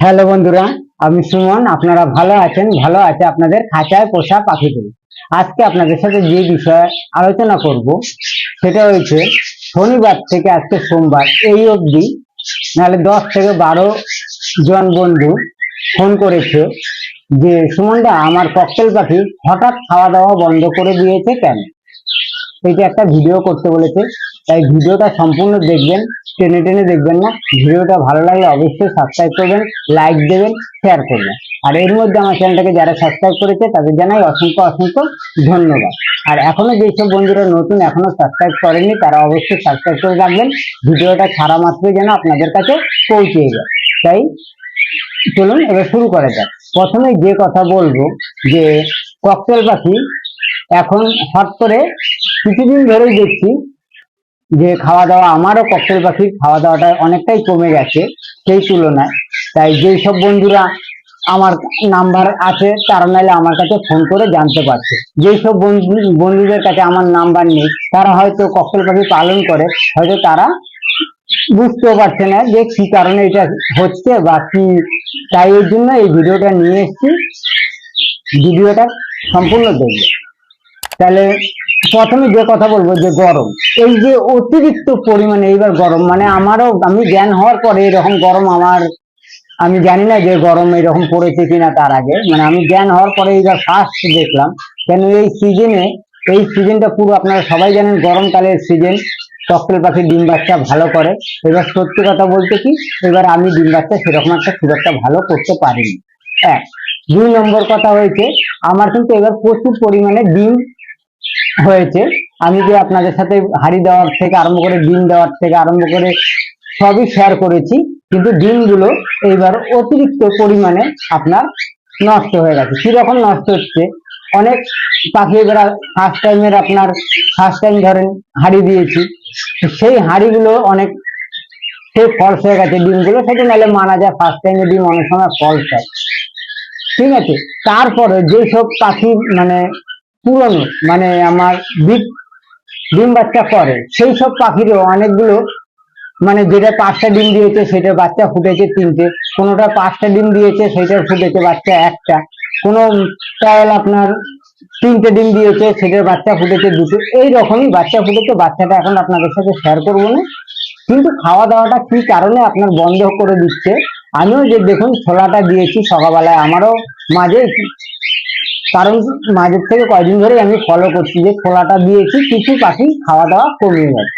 Hello বন্ধুরা, আমি সুমন, আপনারা ভালো আছেন? ভালো আছে আপনাদের খাঁচায় পোষা পাখিগুলো। আজকে আপনাদের সাথে যে বিষয়ে আলোচনা করব, সেটা হয়েছে শনিবার থেকে আজকে সোমবার এই অবধি, নাহলে দশ থেকে বারো জন বন্ধু ফোন করেছে যে, সুমনদা, আমার ককটেল পাখি হঠাৎ খাওয়া দাওয়া বন্ধ করে দিয়েছে কেন? এটা একটা ভিডিও করতে বলেছে। তাই ভিডিওটা সম্পূর্ণ দেখবেন। টেনে টেনে দেখবেন না। ভিডিওটা ভালো লাগলে অবশ্যই সাবস্ক্রাইব করবেন লাইক দেবেন শেয়ার করবেন। আর এর মধ্যে আমার চ্যানেলটাকে যারা সাবস্ক্রাইব করেছে, তাদের জানাই অসংখ্য অসংখ্য ধন্যবাদ। আর এখনও যেসব বন্ধুরা নতুন, এখনও সাবস্ক্রাইব করেননি, তারা অবশ্যই সাবস্ক্রাইব করে রাখবেন। ভিডিওটা ছাড়া মাত্রই যেন আপনাদের কাছে পৌঁছে যায়। তাই চলুন, এবার শুরু করা যাক। প্রথমে যে কথা বলব, যে ককটেল পাখি এখন হট করে কিছুদিন ধরেই দেখছি যে খাওয়া দাওয়া আমারও ককটেল পাখির খাওয়া দাওয়াটা অনেকটাই কমে গেছে সেই তুলনায়। তাই যেই সব বন্ধুরা আমার নাম্বার আছে, তারা নাহলে আমার কাছে ফোন করে জানতে পারছে। যেই সব বন্ধু, বন্ধুদের কাছে আমার নাম্বার নেই, তারা হয়তো ককটেল পাখি পালন করে, হয়তো তারা বুঝতেও পারছে না যে কি কারণে এটা হচ্ছে বা কি। তাই এর জন্য এই ভিডিওটা নিয়ে এসেছি। ভিডিওটা সম্পূর্ণ দেখবে। তাহলে প্রথমে যে কথা বলব যে গরম, এই যে অতিরিক্ত পরিমাণে এইবার গরম মানে আমারও, আমি জ্ঞান হওয়ার পরে এরকম গরম আমার, আমি জানি না যে গরম এরকম পড়েছে কিনা তার আগে মানে আমি জ্ঞান হওয়ার পরে এইবার ফার্স্ট দেখলাম, কেন এই সিজনে এই সিজনটা পুরো আপনারা সবাই জানেন গরমকালের সিজন ককটেল পাখি ডিম বাচ্চা ভালো করে, এবার সত্যি কথা বলতে কি, এবার আমি ডিম বাচ্চা সেরকম একটা খুব একটা ভালো করতে পারিনি। এক। দুই নম্বর কথা হয়েছে, আমার কিন্তু এবার প্রচুর পরিমাণে ডিম হয়েছে। আমি যে আপনাদের সাথে হাড়ি দেওয়ার থেকে আরম্ভ করে ডিম দেওয়ার থেকে আরম্ভ করে সবই শেয়ার করেছি, কিন্তু ডিমগুলো এইবার অতিরিক্ত পরিমাণে আপনার নষ্ট হয়ে গেছে। কীরকম নষ্ট হচ্ছে? অনেক পাখি এবার ফার্স্ট টাইমের আপনার ফার্স্ট টাইম ধরেন হাড়ি দিয়েছি, সেই হাড়িগুলো অনেক সে ফলস হয়ে গেছে ডিমগুলো, সেটা নাহলে মানা যায় ফার্স্ট টাইমে ডিম অনেক সময় ফলস হয়। ঠিক আছে? তারপরে যেসব পাখি মানে পুরনো মানে আমার ডিম বাচ্চা করে সেই সব পাখিরও অনেকগুলো মানে যেটা পাঁচটা ডিম দিয়েছে সেটা বাচ্চা ফুটেছে তিনটে। কোনোটা পাঁচটা ডিম দিয়েছে সেটার ফুটেছে বাচ্চা একটা। কোনো ট্রায়াল আপনার তিনটে ডিম দিয়েছে সেটার বাচ্চা ফুটেছে দুটো। এই রকমই বাচ্চা ফুটেছে, বাচ্চাটা এখন আপনাদের সাথে শেয়ার করব না। কিন্তু খাওয়া দাওয়াটা কি কারণে আপনার বন্ধ করে দিচ্ছে? আমিও যে দেখুন, ছোলাটা দিয়েছি সকালবেলায়। আমারও মাঝে কারণ মাঝের থেকে কয়দিন ধরে আমি ফলো করছি যে খোলাটা দিয়েছি, কিছু পাখি খাওয়া দাওয়া কমিয়ে গেছে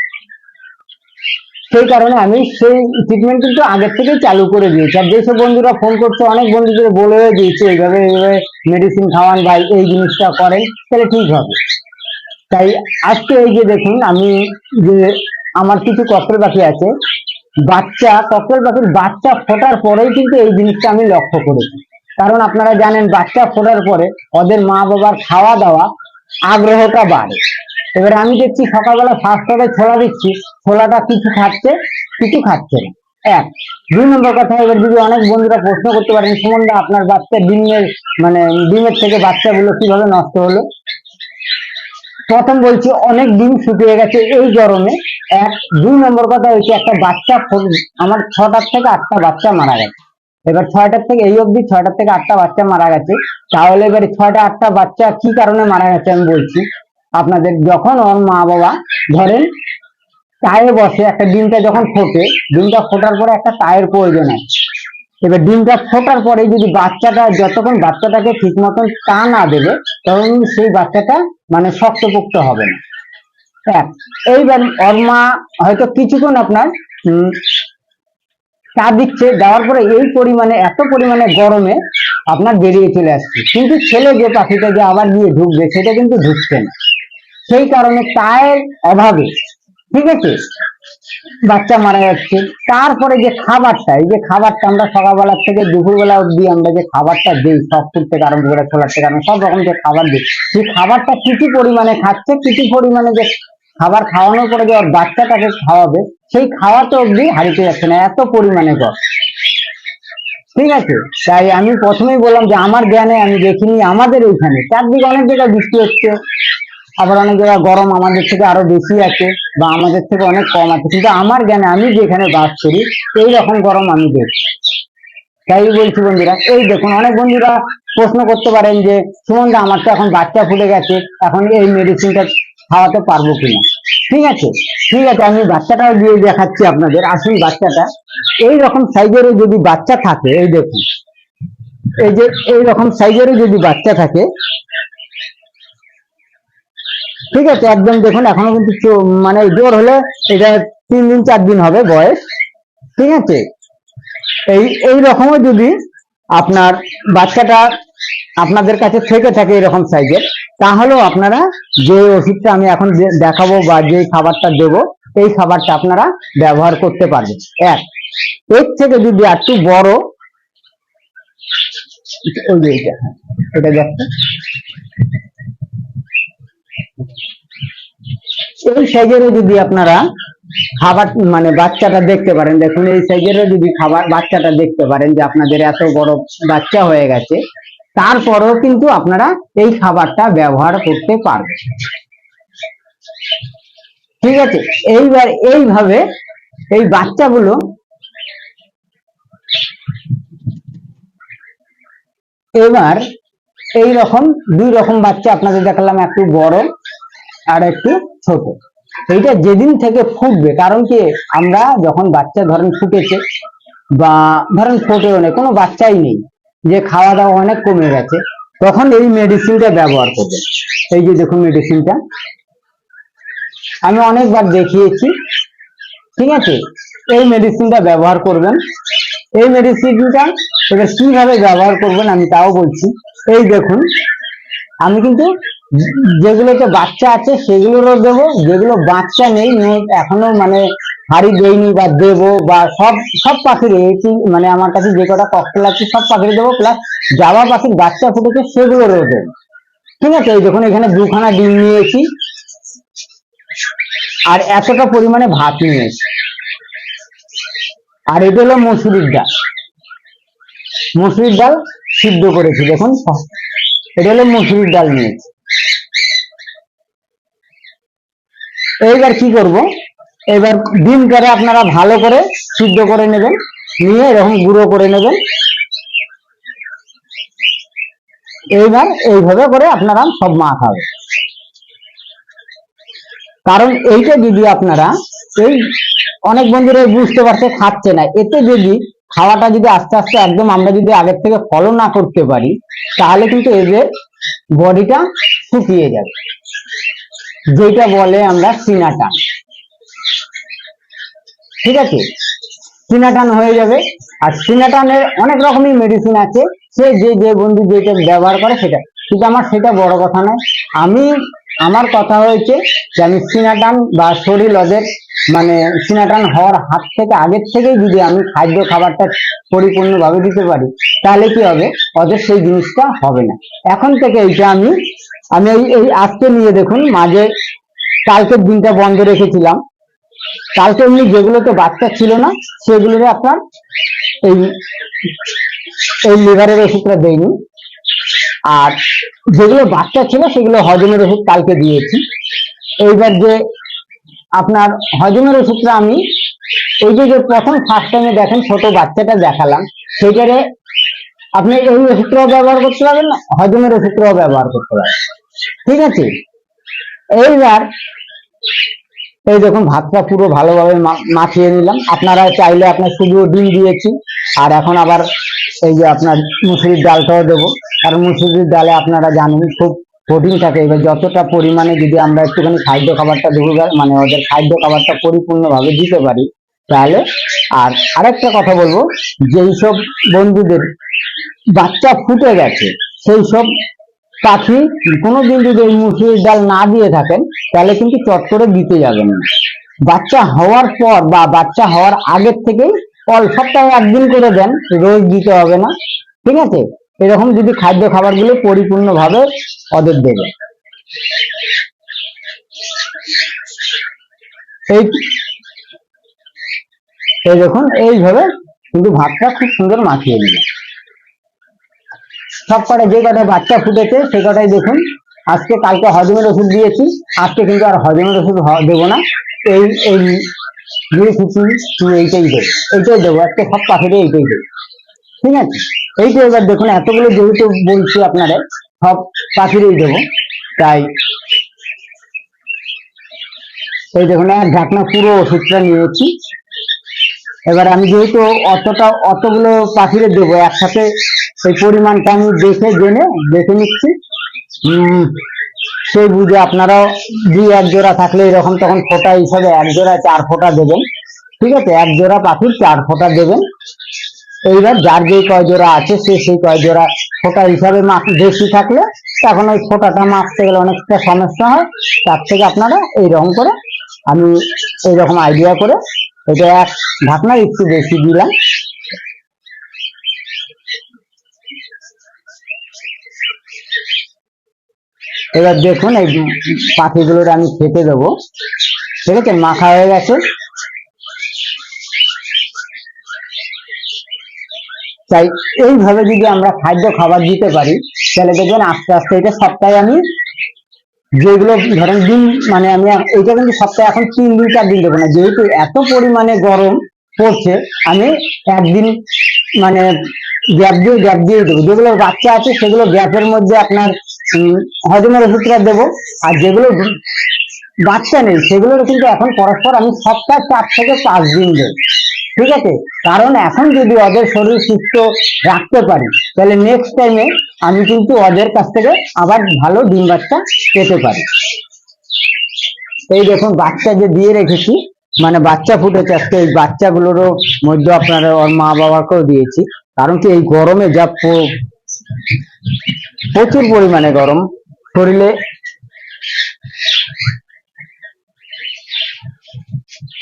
সেই কারণে আমি সেই ট্রিটমেন্ট কিন্তু আগের থেকেই চালু করে দিয়েছি। আর যেসব বন্ধুরা ফোন করছে, অনেক বন্ধুদের বলে দিয়েছে, এইভাবে এইভাবে মেডিসিন খাওয়ান বা এই জিনিসটা করেন, তাহলে ঠিক হবে। তাই আজকে এই যে দেখুন, আমি যে আমার কিছু ককটেল পাখি আছে, বাচ্চা ককটেল পাখির বাচ্চা ফোটার পরেই কিন্তু এই জিনিসটা আমি লক্ষ্য করেছি। কারণ আপনারা জানেন বাচ্চা ফোটার পরে ওদের মা বাবার খাওয়া দাওয়া আগ্রহটা বাড়ে। এবার আমি দেখছি সকালবেলা ফার্স্ট ছোলা দিচ্ছি, ছোলাটা কিছু খাচ্ছে কিছু খাচ্ছে না। এক, দুই নম্বর কথা, এবার যদি অনেক বন্ধুরা প্রশ্ন করতে পারেন সুমনদা আপনার বাচ্চা ডিমের মানে ডিমের থেকে বাচ্চাগুলো কীভাবে নষ্ট হলো? প্রথম বলছি, অনেক ডিম শুকিয়ে গেছে এই গরমে। এক, দুই নম্বর কথা হচ্ছে, একটা বাচ্চা আমার ছটার থেকে আটটা বাচ্চা মারা গেছে। এবার ছয়টার থেকে, এই অবধি ছয়টার থেকে আটটা বাচ্চা মারা গেছে। তাহলে এবার ছয়টা, আটটা বাচ্চা কি কারণে মারা গেছে আমি বলছি। আপনাদের যখন ওর মা বাবা ধরেন টায়ে বসে, একটা ডিমটা যখন ফোটে, ডিমটা ফোটার পরে একটা টায়ের প্রয়োজন আছে এবার ডিমটা ফোটার পরে যদি বাচ্চাটা যতক্ষণ বাচ্চাটাকে ঠিক মতন তা না দেবে, তখন সেই বাচ্চাটা মানে শক্তপোক্ত হবে না। এইবার ওর মা হয়তো কিছুক্ষণ আপনার চা দিচ্ছে দেওয়ার পরে এই পরিমাণে, এত পরিমাণে গরমে আপনার বেরিয়ে চলে আসছে। কিন্তু ছেলে যে পাখিটা যে আবার গিয়ে ঢুকবে, সেটা কিন্তু ঢুকছে না। সেই কারণে টায়ের অভাবে, ঠিক আছে? বাচ্চা মারা যাচ্ছে। তারপরে যে খাবারটা, এই যে খাবারটা আমরা সকালবেলা থেকে দুপুরবেলা অব্দি আমরা যে খাবারটা দিই, সব ফুড থেকে আরম্ভ করে, ছোলার থেকে আরম্ভ সব রকম যে খাবার দিই, সেই খাবারটা কিছু পরিমাণে খাচ্ছে কিছু পরিমাণে যে খাবার খাওয়ানোর পরে যে বাচ্চাটাকে খাওয়াবে, সেই খাওয়াটা অব্দি হারিতে যাচ্ছে না, এত পরিমাণে গরম ঠিক আছে? তাই আমি প্রথমেই বললাম যে আমার জ্ঞানে আমি দেখিনি, আমাদের এইখানে চারদিকে অনেক জায়গায় বৃষ্টি হচ্ছে। আবার অনেক জায়গায় গরম আমাদের থেকে আরও বেশি আছে বা আমাদের থেকে অনেক কম আছে। কিন্তু আমার জ্ঞানে আমি যেখানে বাস করি এই রকম গরম আমি দেখি। তাই বলছি বন্ধুরা, এই দেখুন, অনেক বন্ধুরা প্রশ্ন করতে পারেন যে, সুমনদা, আমার তো এখন বাচ্চা ফুটে গেছে, এখন এই মেডিসিনটা খাওয়াতে পারব কিনা? ঠিক আছে ঠিক আছে, আমি বাচ্চাটাও দিয়ে দেখাচ্ছি আপনাদের, আসুন বাচ্চাটা। এই রকম সাইজেরও যদি বাচ্চা থাকে, এই দেখুন, এই যে এই রকম সাইজেরও যদি বাচ্চা থাকে, ঠিক আছে, একদম দেখুন, এখনও কিন্তু মানে জোর হলে এটা তিন দিন, চার দিন হবে বয়স, ঠিক আছে? এই এই রকমও যদি আপনার বাচ্চাটা আপনাদের কাছে থেকে থাকে এরকম সাইজের তাহলেও আপনারা যে ওষুধটা আমি এখন দেখাবো বা যে খাবারটা দেব এই খাবারটা আপনারা ব্যবহার করতে পারবেন। এক এর থেকে যদি একটু বড় ওই যে হ্যাঁ, এই সাইজেরও যদি আপনারা খাবার মানে বাচ্চাটা দেখতে পারেন দেখুন এই সাইজেরও যদি খাবার বাচ্চাটা দেখতে পারেন যে আপনাদের এত বড় বাচ্চা হয়ে গেছে তারপরেও কিন্তু আপনারা এই খাবারটা ব্যবহার করতে পারবেন। ঠিক আছে? এইবার এইভাবে এই বাচ্চাগুলো এবার এই রকম দুই রকম বাচ্চা আপনাদের দেখালাম, একটু বড় আর একটু ছোট। এইটা যেদিন থেকে ফুটবে, কারণ কি আমরা যখন বাচ্চা ধরেন ফুটেছে বা ধরেন ফোটেও নেই, কোনো বাচ্চাই নেই। যে খাওয়া দাওয়া অনেক কমে গেছে, তখন এই মেডিসিনটা ব্যবহার করবে। এই যে দেখুন মেডিসিনটা আমি অনেকবার দেখিয়েছি, ঠিক আছে? এই মেডিসিনটা ব্যবহার করবেন। এই মেডিসিনটা এবার কীভাবে ব্যবহার করবেন আমি তাও বলছি। এই দেখুন, আমি কিন্তু যেগুলোতে বাচ্চা আছে সেগুলোরও দেবো, যেগুলো বাচ্চা নেই এখনও মানে হাড়ি দেয়নি বা দেবো বা সব সব পাখির মানে আমার কাছে যে কটা ককটেল আছে সব পাখির দেবো প্লাস জাবা পাখির বাচ্চা ফুটেছে সেগুলো রয়েছে ঠিক আছে? এই দেখুন, এখানে দুখানা ডিম নিয়েছি। আর এতটা পরিমাণে ভাত নিয়েছি। আর এটা হলো মসুরির ডাল। মসুরির ডাল সিদ্ধ করেছি, দেখুন। এটা হলো মসুরির ডাল নিয়েছি। এইবার কি করব? এবার ডিমটারে আপনারা ভালো করে সিদ্ধ করে নেবেন, নিয়ে এরকম গুঁড়ো করে নেবেন। এইবার এইভাবে করে আপনারা সব মাখাবেন কারণ এইটা যদি আপনারা এই অনেক বন্ধুরা বুঝতে পারছে, খাচ্ছে না। এতে যদি খাওয়াটা যদি আস্তে আস্তে একদম আমরা যদি আগের থেকে ফলো না করতে পারি, তাহলে কিন্তু এদের বডিটা শুকিয়ে যাবে। যেটা বলে আমরা সিনাটান ঠিক আছে? সিনাটান হয়ে যাবে। আর সিনাটানের অনেক রকমই মেডিসিন আছে। সে যে যে বন্ধু যেটা ব্যবহার করে সেটা। কিন্তু আমার সেটা বড় কথা নয়। আমি, আমার কথা হয়েছে যে আমি সিনাটান বা শরীর ওদের মানে সিনাটান হওয়ার হাত থেকে, আগের থেকেই যদি আমি খাদ্য খাবারটা পরিপূর্ণভাবে দিতে পারি, তাহলে কি হবে? ওদের সেই জিনিসটা হবে না। এখন থেকে এইটা আমি আমি এই আজকে নিয়ে দেখুন, মাঝে কালকের দিনটা বন্ধ রেখেছিলাম। কালকে এমনি যেগুলোতে বাচ্চা ছিল না, সেগুলোরে আপনার এই এই লিভারের ওষুধটা দেয়নি। আর যেগুলো বাচ্চা ছিল, সেগুলো হজমের ওষুধ কালকে দিয়েছি। এইবার যে আপনার হজমের ওষুধটা আমি, এই যে প্রথম ফার্স্ট টাইমে দেখেন, ছোট বাচ্চাটা দেখালাম সেটারে আপনি এই ওষুধটাও ব্যবহার করতে পারবেন না হজমের ওষুধটাও ব্যবহার করতে পারবেন। ঠিক আছে? এইবার এই দেখুন, ভাতটা পুরো ভালোভাবে মাখিয়ে নিলাম। আপনারা চাইলে আপনার শুধু ডিম দিয়েছি। আর এখন আবার এই যে আপনার মুসুরির ডালটাও দেবো। আর মুসুরির ডালে আপনারা জানেন, খুব প্রোটিন থাকে। এবার যতটা পরিমাণে যদি আমরা একটুখানি খাদ্য খাবারটা দেবো মানে ওদের খাদ্য খাবারটা পরিপূর্ণভাবে দিতে পারি, তাহলে আর আরেকটা কথা বলব, যেই সব বন্ধুদের বাচ্চা ফুটে গেছে, সেই সব পাখি কোনোদিন যদি এই মুসুরির ডাল না দিয়ে থাকেন, তাহলে কিন্তু চট করে দিতে যাবেন না। বাচ্চা হওয়ার পর বা বাচ্চা হওয়ার আগের থেকেই অল সপ্তাহে একদিন করে দেন, রোজ দিতে হবে না। ঠিক আছে? এরকম যদি খাদ্য খাবারগুলো পরিপূর্ণভাবে ওদের দেবে। এই এই দেখুন, এইভাবে কিন্তু ভাতটা খুব সুন্দর মাখিয়ে নেবে সব কটা যে কটা বাচ্চা ফুটেছে, সে কটাই দেখুন। আজকে, কালকে হজমের ওষুধ দিয়েছি, আজকে কিন্তু আর হজমের ওষুধ দেবো না। এই এই কিছু এইটাই দেবো এইটাই দেবো, আজকে সব পাখিরে এইটাই দেবো। ঠিক আছে? এইটা এবার দেখুন, এতগুলো যেহেতু বলছি আপনারা সব পাখিরই দেবো। তাই এই দেখুন, এক ঢাকনা পুরো ওষুধটা নিয়েছি। এবার আমি যেহেতু অতটা, অতগুলো পাখিরে দেবো, একসাথে সেই পরিমাণটা আমি দেখে জেনে দেখে নিচ্ছি। সেই বুঝে আপনারাও দুই এক জোড়া থাকলে এরকম তখন ফোঁটা হিসাবে এক জোড়া চার ফোঁটা দেবেন। ঠিক আছে? এক জোড়া পাখির চার ফোঁটা দেবেন। এইবার যার যেই কয় জোড়া আছে, সে সেই কয় জোড়া ফোঁটা হিসাবে মাপ বেশি থাকলে তখন ওই ফোঁটাটা মাপতে গেলে অনেকটা সমস্যা হয়। তার থেকে আপনারা এইরকম করে আমি এইরকম আইডিয়া করে এটা এক ঢাকনা একটু বেশি দিলাম। এবার দেখুন এই পাখিগুলোর আমি খেতে দেবো। ঠিক আছে? মাখা হয়ে গেছে। তাই এইভাবে যদি আমরা খাদ্য খাবার দিতে পারি, তাহলে দেখবেন আস্তে আস্তে এটা সপ্তাহে আমি যেগুলো ধরেন দিন মানে আমি এইটা কিন্তু সপ্তাহে এখন তিন দিন, চার দিন দেবো না। যেহেতু এত পরিমাণে গরম পড়ছে, আমি একদিন মানে গ্যাপ দিয়ে গ্যাপ দিয়ে দেবো। যেগুলো বাচ্চা আছে, সেগুলো গ্যাপের মধ্যে আপনার হজমের ওষুধটা দেবো। আর যেগুলো বাচ্চা নেই সেগুলোর কিন্তু এখন পরস্পর আমি সপ্তাহে চার থেকে পাঁচ দিন দেবো। ঠিক আছে? কারণ এখন যদি ওদের শরীর সুস্থ রাখতে পারি, তাহলে নেক্সট টাইমে আমি কিন্তু ওদের কাছ থেকে আবার ভালো ডিম বাচ্চা পেতে পারি। এই দেখুন, বাচ্চা যে দিয়ে রেখেছি মানে বাচ্চা ফুটেছে, আজকে এই বাচ্চাগুলোরও মধ্যে আপনারা ওর মা বাবাকেও দিয়েছি। কারণ কি এই গরমে যা প্রচুর পরিমাণে গরম। শরীরে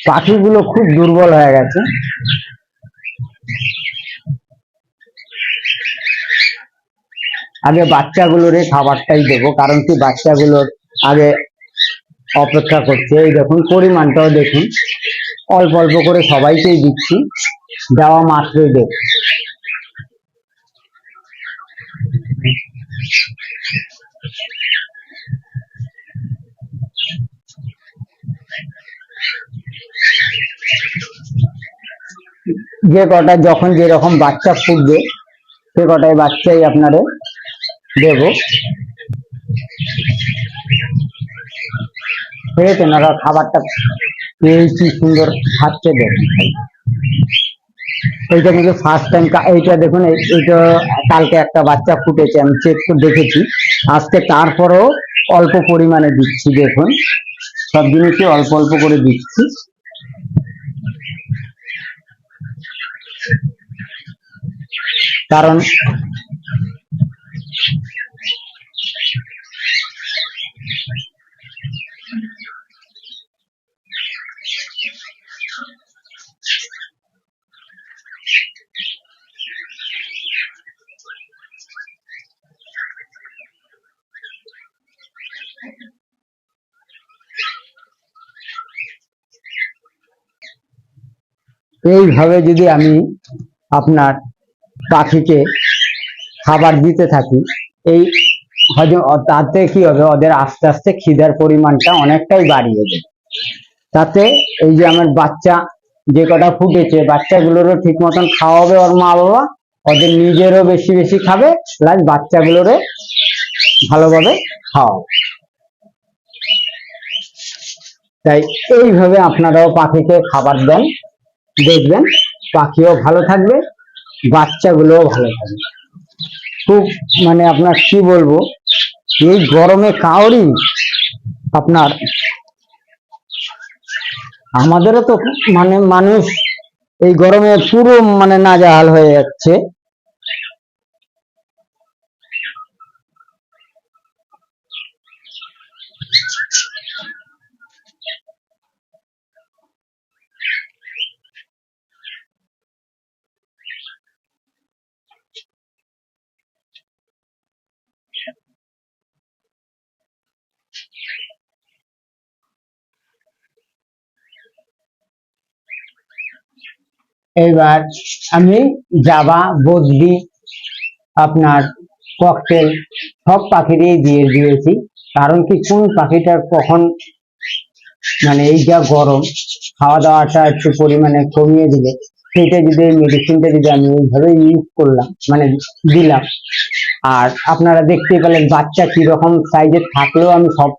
পাখিগুলো খুব দুর্বল হয়ে গেছে। আগে বাচ্চাগুলোরে খাবারটাই দেবো, কারণ কি বাচ্চাগুলোর আগে অপেক্ষা করছে। এই দেখুন, পরিমাণটাও দেখুন। অল্প অল্প করে সবাইকেই দিচ্ছি। দেওয়া মাত্রই দেব। যে কটা যখন যেরকম বাচ্চা ফুটবে, সে কটাই বাচ্চাই আপনারে দেব। পেয়েছে ওনারা খাবারটা পেয়ে কি সুন্দর খাচ্ছে দেখুন। এইটা কিন্তু ফার্স্ট টাইম এইটা দেখুন এইটা কালকে একটা বাচ্চা ফুটেছে, আমি চেক করে দেখেছি। আজকে তারপরও অল্প পরিমাণে দিচ্ছি, দেখুন। সব জিনিসই অল্প অল্প করে দিচ্ছি। কারণ এইভাবে যদি আমি আপনার পাখিকে খাবার দিতে থাকি, এই হজম তাতে কি হবে? ওদের আস্তে আস্তে খিদার পরিমাণটা অনেকটাই বাড়িয়ে দেবে। তাতে এই যে আমার বাচ্চা যে কটা ফুটেছে, বাচ্চাগুলোরও ঠিক মতন খাওয়াবে ওর মা বাবা ওদের নিজেরও বেশি বেশি খাবে প্লাস বাচ্চাগুলোরে ভালোভাবে খাওয়াবে। তাই এইভাবে আপনারাও পাখিকে খাবার দেন। দেখবেন, পাখিও ভালো থাকবে, বাচ্চাগুলোও ভালো থাকবে। খুব মানে আপনার কি বলব, এই গরমে কাউরি আপনার, আমাদেরও তো মানে মানুষ এই গরমে পুরো মানে নাজাহাল হয়ে যাচ্ছে। এবার আমি জাবা বদলি আপনার ককটেল সব পাখিরই দিয়ে দিয়েছি। কারণ কি কোন পাখিটার কখন মানে এই যা গরম খাওয়া দাওয়াটা একটু পরিমাণে কমিয়ে দিলে, সেইটা যদি মেডিসিনটা যদি আমি এইভাবে ইউজ করলাম মানে দিলাম। আর আপনারা দেখতে পেলেন বাচ্চা কি রকম সাইজের থাকলেও আমি সব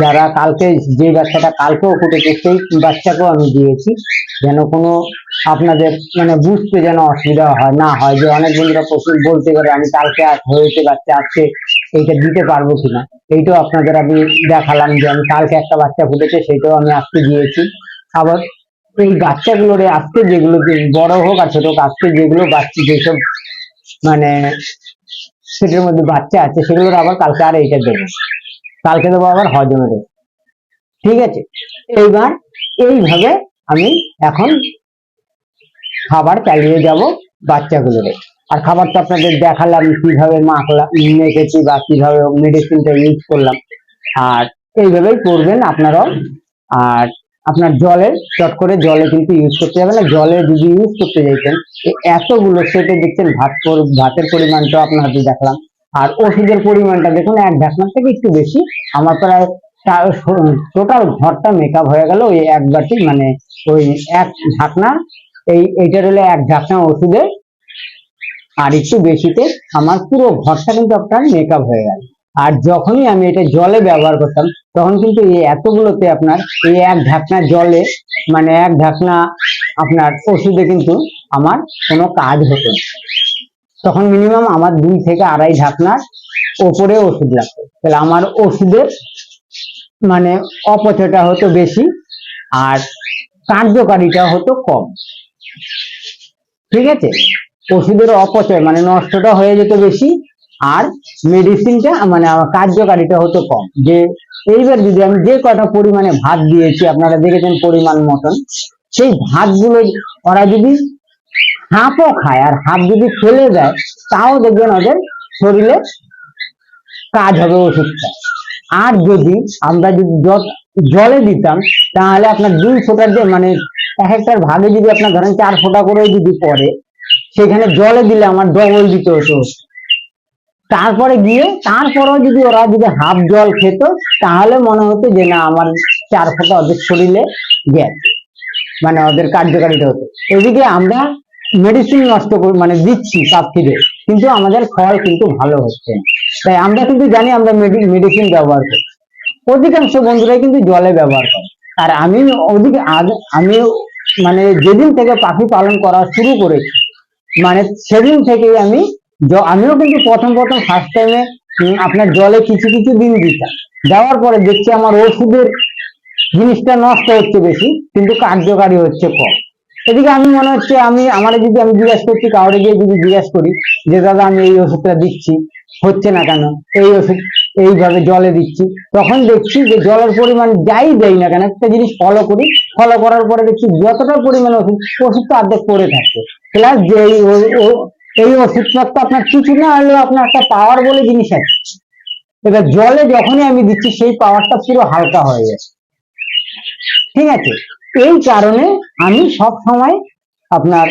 যারা কালকে যে বাচ্চাটা কালকেও ফুটেছে সেই বাচ্চাকেও আমি দিয়েছি। যেন কোনো আপনাদের মানে বুঝতে যেন অসুবিধা হয়, না হয় যে অনেক বন্ধুরা প্রচুর বলতে পারে, আমি কালকে হয়েছে, বাচ্চা আজকে এইটা দিতে পারব কিনা? এইটাও আপনাদের আমি দেখালাম যে আমি কালকে একটা বাচ্চা ফুটেছে, সেইটাও আমি আজকে দিয়েছি। আবার এই বাচ্চাগুলোর আজকে যেগুলো বড় হোক আর ছোট হোক, আজকে যেগুলো বাচ্চা, যেসব মানে সেটার মধ্যে বাচ্চা আছে, সেগুলোর আবার কালকে আর এইটা দেবো। কালকে দেবো আবার হজমে দেবো ঠিক আছে? এইবার এইভাবে আমি এখন খাবার চালিয়ে যাব বাচ্চাগুলোকে। আর খাবারটা আপনাদের দেখালাম, কীভাবে মাখলাম, মেখেছি বা কীভাবে মেডিসিনটা ইউজ করলাম। আর এইভাবেই করবেন আপনারাও। আর আপনার জলে, চট করে জলে কিন্তু ইউজ করতে যাবে না, জলে যদি ইউজ করতে যাইতেন এতগুলো সেটে দেখছেন, ভাত ভাতের পরিমাণটা আপনাদের দেখলাম। আর ওষুধের পরিমাণটা দেখুন, এক ঢাকনার থেকে একটু বেশি। আমার প্রায় টোটাল ঘরটা মেকআপ হয়ে গেল ওই এক বাটি মানে ওই এক ঢাকনা। এই এইটার হলো এক ঢাকনা ওষুধে। আর একটু বেশিতে আমার পুরো ঘরটা কিন্তু আপনার মেকআপ হয়ে গেল। আর যখনই আমি এটা জলে ব্যবহার করতাম, তখন কিন্তু এই এতগুলোতে আপনার এই এক ঢাকনা জলে মানে এক ঢাকনা আপনার ওষুধে কিন্তু আমার কোনো কাজ হতো তখন মিনিমাম আমার দুই থেকে আড়াই ঢাকনার ওপরে ওষুধ লাগতো। তাহলে আমার ওষুধের মানে অপচয়টা হতো বেশি আর কার্যকারিতা হতো কম। ঠিক আছে? ওষুধের অপচয় মানে নষ্টটা হয়ে যেত বেশি আর মেডিসিনটা মানে কার্যকারিতা হতো কম। যে এইবার যদি আমি যে কটা পরিমাণে ভাত দিয়েছি, আপনারা দেখেছেন পরিমাণ মতন, সেই ভাতগুলো ওরা যদি হাফও খায় আর হাফ যদি ফেলে দেয় তাও দেখবেন ওদের শরীরে কাজ হবে ওষুধটা আর যদি আমরা যদি জলে দিতাম, তাহলে আপনার দুই ফোঁটার যে মানে এক একটার ভাগে যদি আপনার ধরেন চার ফোঁটা করে যদি পড়ে, সেখানে জলে দিলে আমার ডবল দিতে হতো। তারপরে গিয়ে, তারপরেও যদি ওরা যদি হাফ জল খেত, তাহলে মনে হতো যে না, আমার চার ফোঁটা ওদের শরীরে গেছে মানে ওদের কার্যকারিতা হতো। এদিকে আমরা মেডিসিন নষ্ট মানে দিচ্ছি পাখিদের কিন্তু আমাদের ফল কিন্তু ভালো হচ্ছে। তাই আমরা কিন্তু জানি আমরা মেডিসিন ব্যবহার করি। অধিকাংশ বন্ধুরাই কিন্তু জলে ব্যবহার করে। আর আমি আগে আমি মানে যেদিন থেকে পাখি পালন করা শুরু করেছি মানে সেদিন থেকেই আমি আমিও কিন্তু প্রথম প্রথম ফার্স্ট টাইমে আপনার জলে কিছু কিছু দিন দিতাম। দেওয়ার পরে দেখছি আমার ওষুধের জিনিসটা নষ্ট হচ্ছে বেশি, কিন্তু কার্যকারী হচ্ছে কম। এদিকে আমি মনে হচ্ছে আমি, আমার যদি আমি জিজ্ঞাসা করছি, কাউরে গিয়ে যদি জিজ্ঞাসা করি যে, দাদা, আমি এই ওষুধটা দিচ্ছি, হচ্ছে না কেন? এই ওষুধ এইভাবে জলে দিচ্ছি। তখন দেখছি যে, জলের পরিমাণ যাই দেই না কেন, একটা জিনিস ফলো করি। ফলো করার পরে দেখছি যতটা পরিমাণ ওষুধ ওষুধটা অর্ধেক পড়ে থাকে। প্লাস যে এই ওষুধটা তো আপনার কিছু না হলেও আপনার একটা পাওয়ার বলে জিনিস আছে। এবার জলে যখনই আমি দিচ্ছি, সেই পাওয়ারটা পুরো হালকা হয়ে যাচ্ছে ঠিক আছে? এই কারণে আমি সব সময় আপনার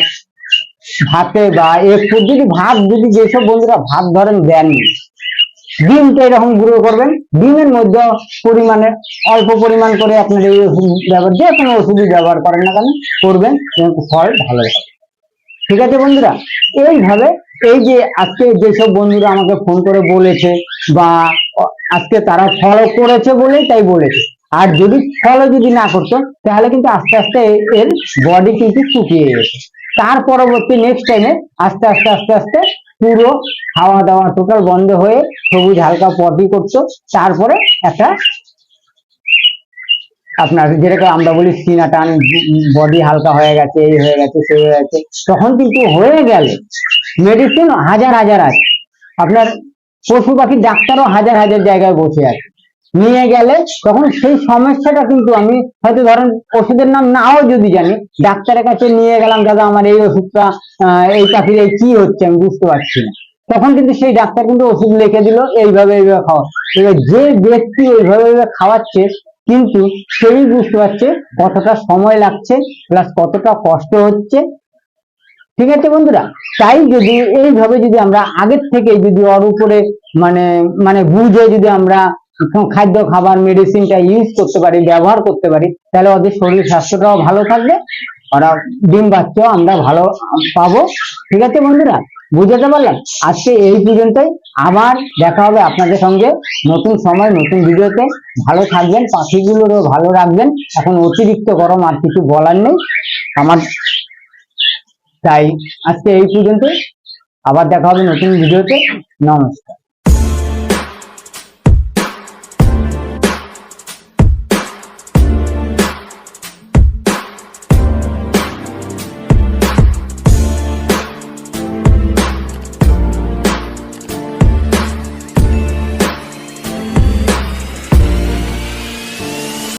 ভাতে বা একটু যদি ভাত, যদি যেসব বন্ধুরা ভাত ধরেন দেননি ডিমটা এরকম গুঁড়ো করবেন, ডিমের মধ্যে পরিমাণে অল্প পরিমাণ করে আপনার এই ওষুধ ব্যবহার, যে কোনো ওষুধই ব্যবহার করেন না কেন, করবেন ফল ভালো হবে। ঠিক আছে বন্ধুরা? এইভাবে এই যে আজকে যেসব বন্ধুরা আমাকে ফোন করে বলেছে বা আজকে তারা ফলো করেছে বলেই তাই বলেছে। আর যদি ফলো যদি না করতো তাহলে কিন্তু আস্তে আস্তে এর বডি কিন্তু শুকিয়ে গেছে তার পরবর্তী নেক্সট টাইমে আস্তে আস্তে আস্তে আস্তে পুরো খাওয়া দাওয়া টোটাল বন্ধ হয়ে সবুজ হালকা পটি করতো তারপরে একটা আপনার যেটাকে আমরা বলি সিনা টান বডি হালকা হয়ে গেছে, এই হয়ে গেছে, সেই হয়ে গেছে, তখন কিন্তু হয়ে গেলে মেডিসিন হাজার হাজার আছে। আপনার পশু পাখির ডাক্তারও হাজার হাজার জায়গায় বসে আছে। নিয়ে গেলে তখন সেই সমস্যাটা কিন্তু আমি হয়তো ধরেন ওষুধের নাম নাও যদি জানি, ডাক্তারের কাছে নিয়ে গেলাম, দাদা, আমার এই ওষুধটা এই এই কি হচ্ছে আমি বুঝতে পারছি না। তখন কিন্তু সেই ডাক্তার কিন্তু ওষুধ লিখে দিল, এইভাবে এইভাবে খাওয়া এবার যে ব্যক্তি এইভাবে এইভাবে খাওয়াচ্ছে কিন্তু সেই বুঝতে পারছে কতটা সময় লাগছে প্লাস কতটা কষ্ট হচ্ছে। ঠিক আছে বন্ধুরা? তাই যদি এইভাবে যদি আমরা আগের থেকে যদি ওর উপরে মানে মানে বুঝে যদি আমরা খাদ্য খাবার মেডিসিনটা ইউজ করতে পারি, ব্যবহার করতে পারি, তাহলে ওদের শরীর স্বাস্থ্যটাও ভালো থাকবে ওরা ডিম বাচ্চাও আমরা ভালো পাবো। ঠিক আছে বন্ধুরা? বুঝাতে পারলাম? আজকে এই পর্যন্তই। আবার দেখা হবে আপনাদের সঙ্গে নতুন সময়, নতুন ভিডিওতে। ভালো থাকবেন, পাখিগুলোরও ভালো রাখবেন। এখন অতিরিক্ত গরম আর কিছু বলার নেই। আমার তাই আজকে এই পর্যন্তই। আবার দেখা হবে নতুন ভিডিওতে। নমস্কার।